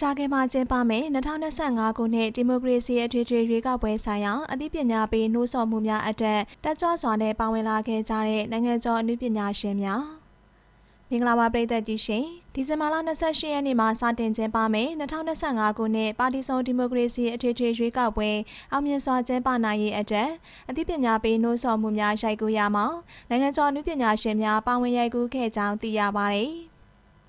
ကြာခင်မှာကျင်းပမယ်2025ခုနှစ်ဒီမိုကရေစီအထွေထွေရွေးကောက်ပွဲဆိုင်ရာအသိပညာပေးနှိုးဆော်မှုများအတက်တက်ကြွစွာနဲ့ပါဝင်လာခဲ့ကြတဲ့နိုင်ငံကျော်အနုပညာရှင်များမင်္ဂလာပါပရိသတ်ကြီးရှင်ဒီဇင်ဘာလ28ရက်နေ့မှာစတင်ကျင်းပမယ်2025ခုနှစ်ပါတီစုံဒီမိုကရေစီအထွေထွေရွေးကောက်ပွဲအောင်မြင်စွာကျင်းပနိုင်ရေးအတက်အသိပညာပေးနှိုးဆော်မှုများရိုက်ကူးရမှာနိုင်ငံကျော်အနုပညာရှင်များပါဝင်ရိုက်ကူးခဲ့ကြောင်းသိရပါတယ်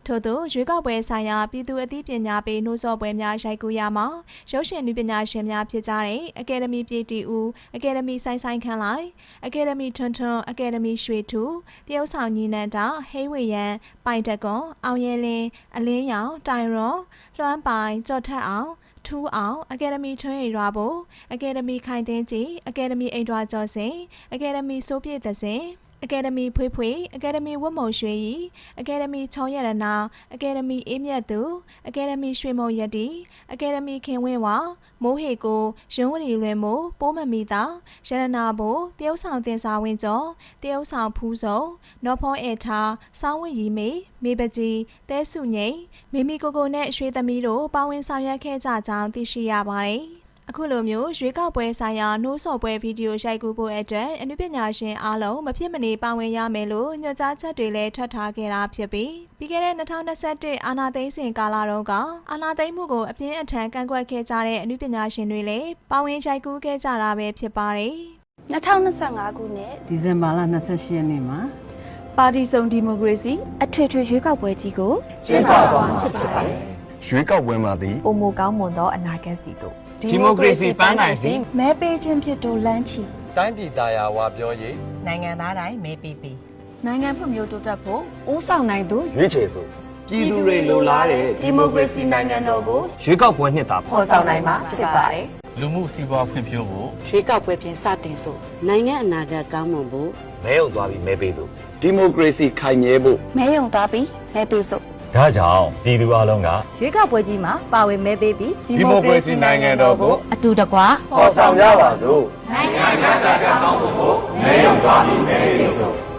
ထို့သောရွေးကောက်ပွဲဆိုင်ရာပြည်သူအသိပညာပေးနှိုးဆော်ပွဲများရိုက်ကူးရမှာရုပ်ရှင်နုပညာရှင်များဖြစ်ကြတဲ့အကယ်ဒမီပြည်တီဦးအကယ်ဒမီဆိုင်ဆိုင်ခန့်လိုက်အကယ်ဒမီထွန်းထွန်းအကယ်ဒမီရွှေထူတရုတ်ဆောင်ညီနန္တာဟိဝေယံပိုင်တကွန်အောင်ရဲလင်းအလင်းရောင်တိုင်ရွန်လွှမ်းပိုင်ကြော့ထက်အောင်ထူးအောင်အကယ်ဒမီထွန်းရိပ်ရွာဖို့အကယ်ဒမီခိုင်တင်းကြီးအကယ်ဒမီအိမ်တော်ကျော်စင်အကယ်ဒမီစိုးပြည့်သစင် အကယ်ဒမီဖွေးဖွေးအကယ်ဒမီဝတ်မုံရွှေရီအကယ်ဒမီချောရတနာအကယ်ဒမီအေးမြတ်သူအကယ်ဒမီရွှေမုံရတီအကယ်ဒမီခင်ဝင်းဝါမိုးဟေကိုရုံးဝရီလွင်မိုးပိုးမမီတာရတနာဘိုတရုတ်ဆောင်တင်စာဝင်းကျော်တရုတ်ဆောင်ဖူးစုံနော်ဖောအေထားစောင်းဝရီမေမေပကြီးတဲစုငိမ့်မိမိကိုကိုနဲ့ရွှေသမီးတို့ပါဝင်ဆောင်ရွက်ခဲ့ကြကြောင်းသိရှိရပါတယ် အခုလိုမျိုးရွေးကောက်ပွဲဆိုင်ရာနှိုးဆော်ပွဲဗီဒီယိုရိုက်ကူးဖို့အတွက်အနုပညာရှင်အားလုံးမဖြစ်မနေပါဝင်ရမယ်လို့ညွှန်ကြားချက်တွေလည်းထွက်ထားခဲ့တာဖြစ်ပြီးပြီးခဲ့တဲ့2021အာနာသိန်းစဉ်ကာလတုန်းကအာနာသိန်းမှုကိုအပြင်းအထန်ကန့်ကွက်ခဲ့ကြတဲ့အနုပညာရှင်တွေလည်းပါဝင်ရိုက်ကူးခဲ့ကြတာပဲဖြစ်ပါတယ်2025ခုနှစ်ဒီဇင်ဘာလ28ရက်နေ့မှာပါတီစုံဒီမိုကရေစီအထွေထွေရွေးကောက်ပွဲကြီးကိုကျင်းပသွားမှာဖြစ်ပါတယ်။ ရွေးကောက်ပွဲမှာသည်ပုံမကောင်းမွန်သောအနာဂတ်စီတို့ဒီမိုကရေစီပန်းနိုင်စီမဲပေးခြင်းဖြစ်တို့လမ်းချီတိုင်းပြည်သားယာဝပြောရေးနိုင်ငံသားတိုင်းမဲပေးပြီးနိုင်ငံဖွံ့ဖြိုးတိုးတက်ဖို့ဦးဆောင်နိုင်သူရွေးချယ်ဆိုပြည်သူတွေလိုလားတဲ့ဒီမိုကရေစီနိုင်ငံတော်ကိုရွေးကောက်ပွဲနှစ်တာဖော်ဆောင်နိုင်မှာဖြစ်ပါတယ်လူမှုစီးပွားဖွံ့ဖြိုးဖို့ရွေးကောက်ပွဲပြင်စတင်ဆိုနိုင်ငံအနာဂတ်ကောင်းမွန်ဖို့မဲုံသွားပြီးမဲပေးစို့ဒီမိုကရေစီခိုင်မြဲဖို့မဲယုံသားပြီးမဲပေးစို့ ဒါကြောင့်ပြည်သူအလုံးကရွေးကောက်ပွဲကြီးမှာပါဝင်မဲပေးပြီးဒီမိုကရေစီနိုင်ငံတော်ကိုအတူတကွာပေါ်ဆောင်ကြပါစို့နိုင်ငံသားကောင်းဖို့မဲရုံသွားပြီးမဲပေးစို့